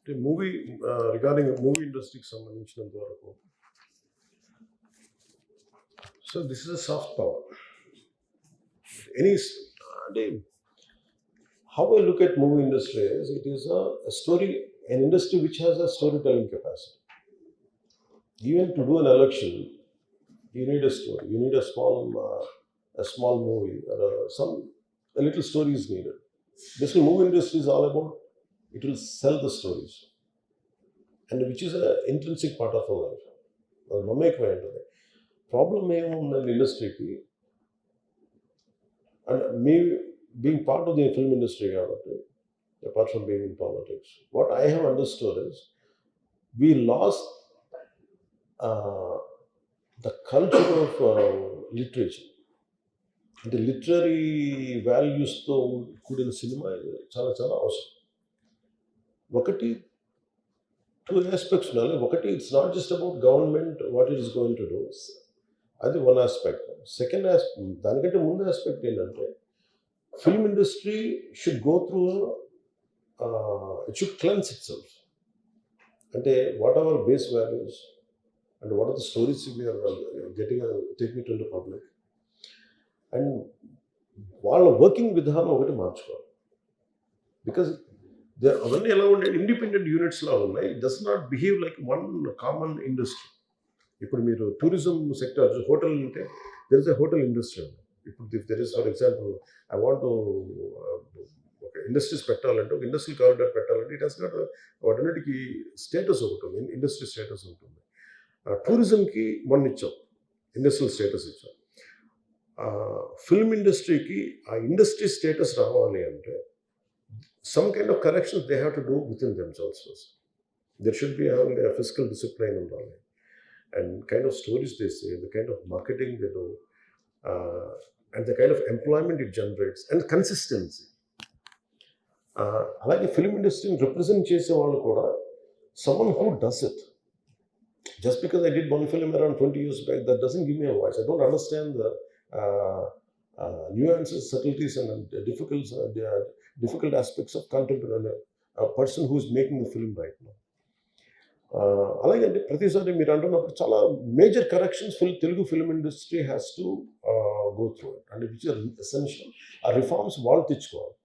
అంటే movie regarding movie ఇండస్ట్రీకి సంబంధించినంత వరకు so this is a soft power any అంటే how I look at movie industry it is a story an industry which has a storytelling capacity. Even to do an election, you need a story. You need a small, uh, a small movie or a, some a little story is needed. Basically, movie industry is all about it will sell the stories, and which is an intrinsic part of our life. అది నమ్మకమే ఉంటుంది problem ఏముందండి ఇండస్ట్రీకి and me being part of the film industry కాబట్టి apart from being in politics. What I have understood is we lost uh, the culture of uh, literature. అంటే literary వాల్యూస్తో కూడిన cinema చాలా చాలా అవసరం ఒకటి టూ ఆస్పెక్ట్స్ ఉన్నాయి ఒకటి it's not just about government what is is going to do అది వన్ ఆస్పెక్ట్ సెకండ్ ఆస్పెక్ట్ దానికంటే ముందు ఆస్పెక్ట్ ఏంటంటే film industry should go through it should cleanse itself అంటే what our base values and what are the stories we're getting taking to public and వాళ్ళ working విధానం ఒకటి మార్చుకోవాలి. Because అవన్నీ ఎలా ఉండే ఇండిపెండెంట్ యూనిట్స్లా ఉన్నాయి. Does not behave like one common industry ఇప్పుడు మీరు టూరిజం సెక్టర్ హోటల్ ఉంటే there is a hotel industry ఇప్పుడు there is for example I want ఒక ఇండస్ట్రీస్ పెట్టాలంటే ఒక ఇండస్ట్రియల్ కారిడార్ పెట్టాలంటే ఇట్ హెస్ నాట్ వాటన్నిటికీ స్టేటస్ ఒకటి ఇండస్ట్రీ స్టేటస్ ఉంటుంది టూరిజంకి మొన్న ఇచ్చాం. ఇండస్ట్రియల్ స్టేటస్ ఇచ్చాం. ఫిల్మ్ ఇండస్ట్రీకి ఆ ఇండస్ట్రీ స్టేటస్ రావాలి అంటే some kind of corrections they have to do with in themselves first there should be having physical discipline ఉండాలి and kind of stories they say the kind of marketing they do and the kind of employment it generates and consistency అలాగే film ఇండస్ట్రీని represent చేసే వాళ్ళు కూడా someone who does it just because I did one film around twenty years back that doesn't give me a voice I don't understand the nuances, subtleties, and uh, difficult, uh, the, uh, difficult aspects of contemporary uh, a person who is uh, అలాగే అంటే ప్రతిసారి మీరు అంటున్నప్పుడు చాలా major corrections fill Telugu film industry has to go through it అంటే which are essential ఆ reforms వాళ్ళు తెచ్చుకోవాలి.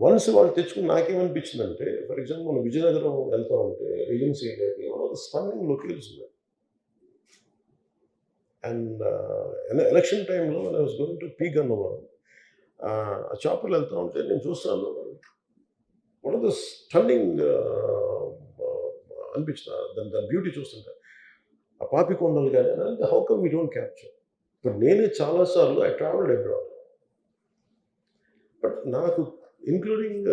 వన్స్ వాళ్ళు తెచ్చుకుని నాకేమనిపించిందంటే ఫర్ ఎగ్జాంపుల్ మనం విజయనగరం వెళ్తా ఉంటే ఏజెన్సీ ఏరియాకి one of the stunning locations ఉన్నాయి. అండ్ ఎలక్షన్ టైంలో I was going to P Gannavaram ఆ చాపర్లు వెళ్తా ఉంటే నేను చూస్తాను వన్ ఆఫ్ ద స్టన్నింగ్ అనిపించిన దాని దాని బ్యూటీ చూస్తుంటే ఆ పాపి కొండలు కానీ అంటే how come we don't capture ఇప్పుడు నేనే చాలాసార్లు ఐ ట్రావెల్డ్ అబ్రాడ్ బట్ నాకు including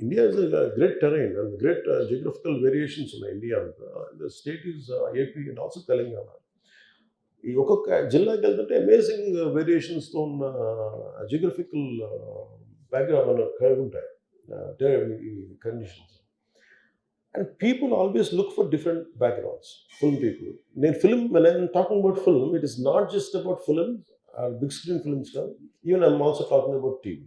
India is great terrain and great geographical variations ఉన్నాయి ఇండియా అంతా. The state is AP and also Telangana ఈ ఒక్కొక్క జిల్లాకి వెళ్తుంటే అమేజింగ్ వేరియేషన్స్తో ఉన్న జియోగ్రఫికల్ బ్యాక్గ్రౌండ్ కలిగి ఉంటాయి. Conditions and people always look for different backgrounds film people నేను ఫిల్మ్ నేను talking about film it is not just about film big screen films కాదు. Even I'm also talking about TV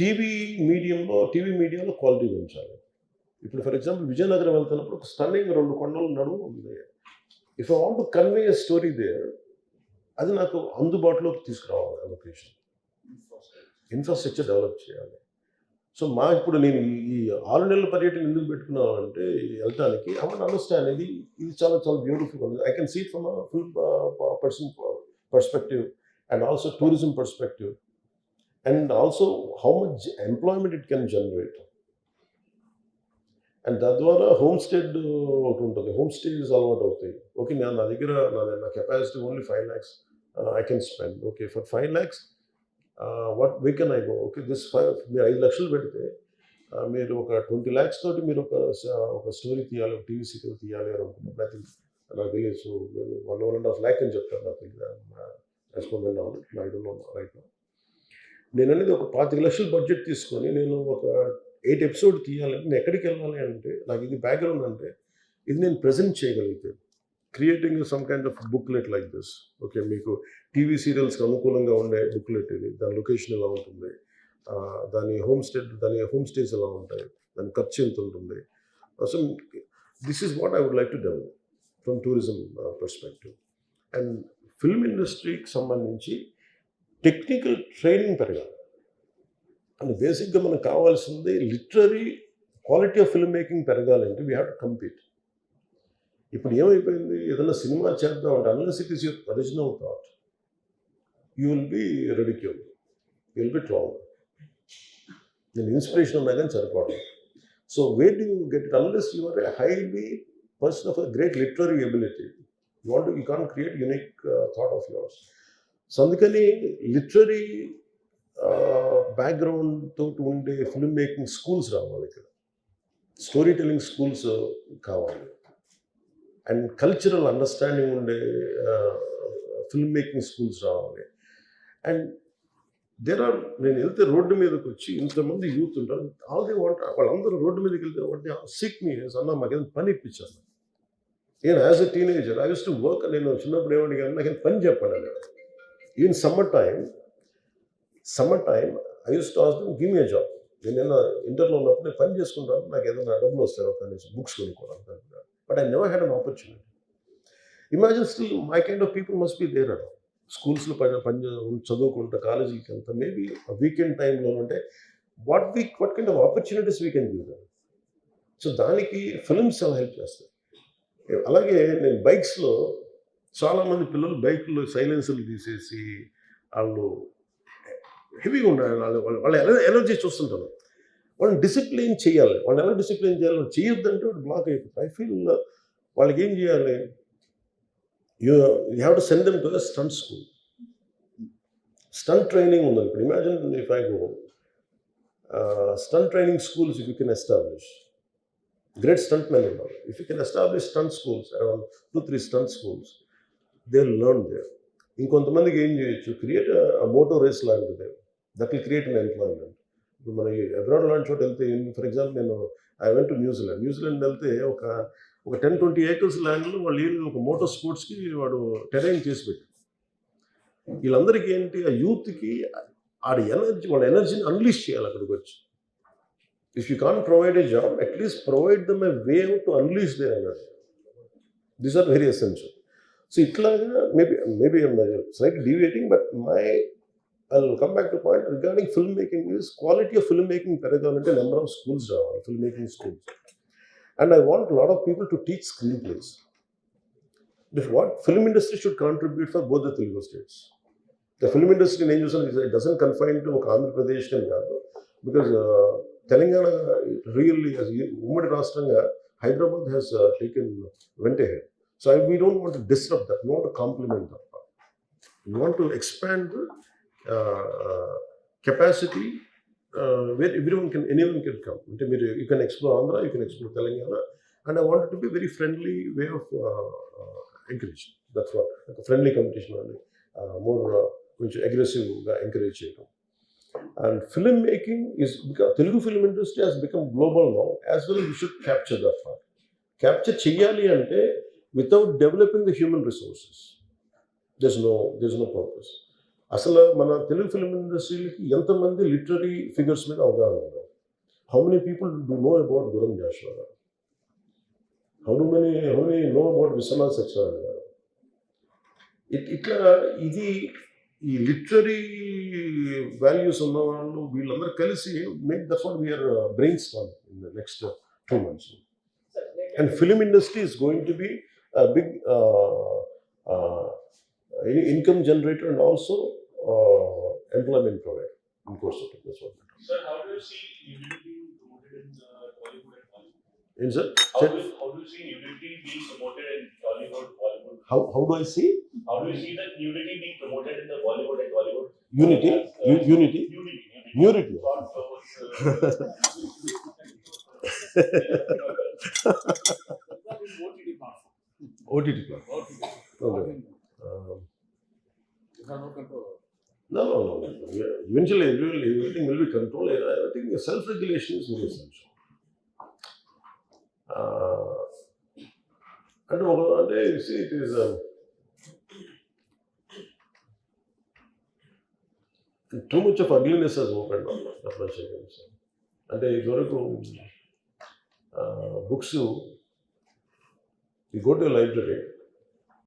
TV మీడియంలో TV మీడియాలో quality పెంచాలి. ఇప్పుడు for example Vizianagaram వెళ్తున్నప్పుడు ఒక stunning రెండు కొండల నడుము ఉంది. If I want to convey a story there అది నాకు అందుబాటులోకి తీసుకురావాలి లొకేషన్ ఇన్ఫ్రాస్ట్రక్చర్ డెవలప్ చేయాలి. సో మా ఇప్పుడు నేను ఈ- ఈ ఆరు నెలల పర్యటన ఎందుకు పెట్టుకున్నాను అంటే వెళ్ళటానికి ఐ వాంట్ అండర్స్టాండ్ ఇది ఇది చాలా చాలా బ్యూటిఫుల్ ఉంది. I can see from full person perspective and also tourism perspective and also how much employment it can generate and తద్వారా హోమ్ స్టేడ్ ఒకటి ఉంటుంది. హోమ్ స్టేస్ అలవాటు అవుతాయి. ఓకే నేను నా దగ్గర నా నా capacity only five lakhs I can spend. Okay for five lakhs what we can I go okay this five మీరు ఐదు లక్షలు పెడితే మీరు ఒక ట్వంటీ ల్యాక్స్ తోటి మీరు ఒక ఒక స్టోరీ తీయాలి ఒక టీవీ సీరియల్ తీయాలి అని అనుకుంటున్నాను ఐ థింక్ నాకు తెలియదు. One one and half lakh అని చెప్తారు నాకు respond I don't know right నేను అనేది ఒక పాతిక లక్షలు బడ్జెట్ తీసుకొని నేను ఒక ఎయిట్ ఎపిసోడ్ తీయాలంటే నేను ఎక్కడికి వెళ్ళాలి అంటే నాకు ఇది బ్యాక్గ్రౌండ్ అంటే ఇది నేను ప్రజెంట్ చేయగలిగితే creating some kind of booklet like this okay మీకు టీవీ సీరియల్స్కి అనుకూలంగా ఉండే బుక్లెట్ ఇది. దాని లొకేషన్ ఎలా ఉంటుంది? దాని హోమ్ స్టే దాని హోమ్ స్టేస్ ఎలా ఉంటాయి? దాని ఖర్చు ఎంత ఉంటుంది? So this is what I would like to develop from tourism perspective and film ఇండస్ట్రీకి సంబంధించి టెక్నికల్ ట్రైనింగ్ పెరగాలి. అండ్ బేసిక్గా మనకు కావాల్సింది literary quality of film making పెరగాలంటే వీ హ్యావ్ టు కంపీట్ ఇప్పుడు ఏమైపోయింది? ఏదైనా సినిమా చేద్దాం అంటే unless it is your original thought you will be ridiculous you will be tram నేను ఇన్స్పిరేషన్ ఉన్నా కానీ సరిపోవడం so where do get it unless you are highly person of a great literary ability you want you can create unique thought of yours so అందుకని literary background తోటి ఉండే film making schools రావాలి ఇక్కడ. Story telling schools కావాలి. And cultural understanding ఉండే film making schools రావాలి. And there are నేను వెళ్తే రోడ్డు మీదకి వచ్చి ఇంతమంది యూత్ ఉంటారు. ఆల్ దే వాంట్ వాళ్ళందరూ రోడ్డు మీదకి వెళ్తే వాటి సిక్ మీ అన్న మాకు ఏదైనా పని ఇప్పించాను నేను as a teenager I use to work నేను చిన్నప్పుడు ఏమడిగాను నాకు పని చెప్పండి even summer time summer time I use to ask give me job. నేను నిన్న ఇంటర్లో ఉన్నప్పుడు నేను పని చేసుకుంటాను నాకు ఏదైనా డబ్బులు వస్తాయి ఒక బుక్స్ కొనుక్కోవడానికి but I never had an opportunity imagine still my kind of people must be there అడ స్కూల్స్లో పని పని చదువుకుంటా కాలేజీకి వెళ్తా మేబీ వీకెండ్ టైంలో ఉంటే what we what kind of opportunities we can give them so దానికి ఫిల్మ్స్ చాలా హెల్ప్ చేస్తాయి. అలాగే నేను బైక్స్లో చాలామంది పిల్లలు బైక్లో సైలెన్సర్లు తీసేసి వాళ్ళు హెవీగా ఉండాలి. వాళ్ళు వాళ్ళు ఎలా ఎనర్జీ చూస్తుంటాను వాళ్ళని డిసిప్లిన్ చేయాలి. వాళ్ళని ఎలా డిసిప్లిన్ చేయాలి చేయొద్దంటే వాడు బ్లాక్ అయిపోతుంది ఐ ఫీల్ వాళ్ళకి ఏం చేయాలి? You you have to send them to the stunt school stunt training ఉంది ఇప్పుడు imagine if I go stunt training schools if you can establish great stunt men ఉన్నారు if you can establish stunt schools around two three stunt schools they learn they ఇంకొంతమందికి ఏం చేయొచ్చు? Create moto race లాంటిది. That will create an employment. ఇప్పుడు మన abroad లాంటి చోట వెళ్తే ఫర్ ఎగ్జాంపుల్ నేను I went to New Zealand. New Zealand వెళ్తే ఒక ఒక టెన్ ట్వంటీ ఏకర్స్ ల్యాండ్లో వాళ్ళు ఏం ఒక మోటార్ స్పోర్ట్స్కి వాడు టెరైన్ చేసి పెట్టి వీళ్ళందరికీ ఏంటి ఆ యూత్కి ఆడ ఎనర్జీ వాళ్ళ ఎనర్జీని అన్లీష్ చేయాలి అక్కడికి వచ్చి. If you can provide a job at least provide them a way to unleash the energy these are very essential so ఇట్లాగా maybe maybe slight deviating but my I come back to point regarding film making is quality of film making పెరగాలంటే number of schools రావాలి film making schools and I want lot of people to teach screen plays if what film industry should contribute for both the Telugu states the film industry నేను చూసాను it doesn't confine to ఒక ఆంధ్రప్రదేశ్ అని కాదు because Telangana really ఉమ్మడి రాష్ట్రంగా Hyderabad has taken వెంట head so I we don't want disturb that not complement that you want to expand capacity where every one can any one can come అంటే మీరు you can explore Andhra you can explore Telangana and I want to be very friendly way of encourage that's what friendly competition అని more కొంచెం అగ్రెసివ్గా encourage చేయడం and film making is Telugu film industry has become global now as well you should capture that part capture చేయాలి అంటే without developing the human resources this no this no purpose అసలు మన Telugu film ఇండస్ట్రీకి ఎంతమంది literary figures మీద అవగాహన ఉన్నారు? How many people do know about Gurram Jashuva garu how do many how many know about Vishwanath Satyanarayana garu it ఇట్లా ఇది ఈ లిటరీ వాల్యూస్ ఉన్న వాళ్ళు వీళ్ళందరూ కలిసి make that what we're brainstorm in the next two months and film industry is going to be big income generator and also income generator and also uh, employment provider in course of it. That's what. Sir, how do you see unity being promoted in uh, Bollywood and Hollywood? In sir, How sir, do, you, how do you see unity being promoted in Tollywood, Bollywood? how, how do I see How do you see that unity being promoted in the Bollywood and Bollywood? unity? Uh, U- unity? Unity. Unity. Not flowers, OTT platform. OTT platform. No, no, no. Eventually, everything will be controlled. I think self-regulation is very essential. Uh, ఒక- అంటే you see, it too much of ugliness has open apply అంటే ఇదివరకు books ఈ go to library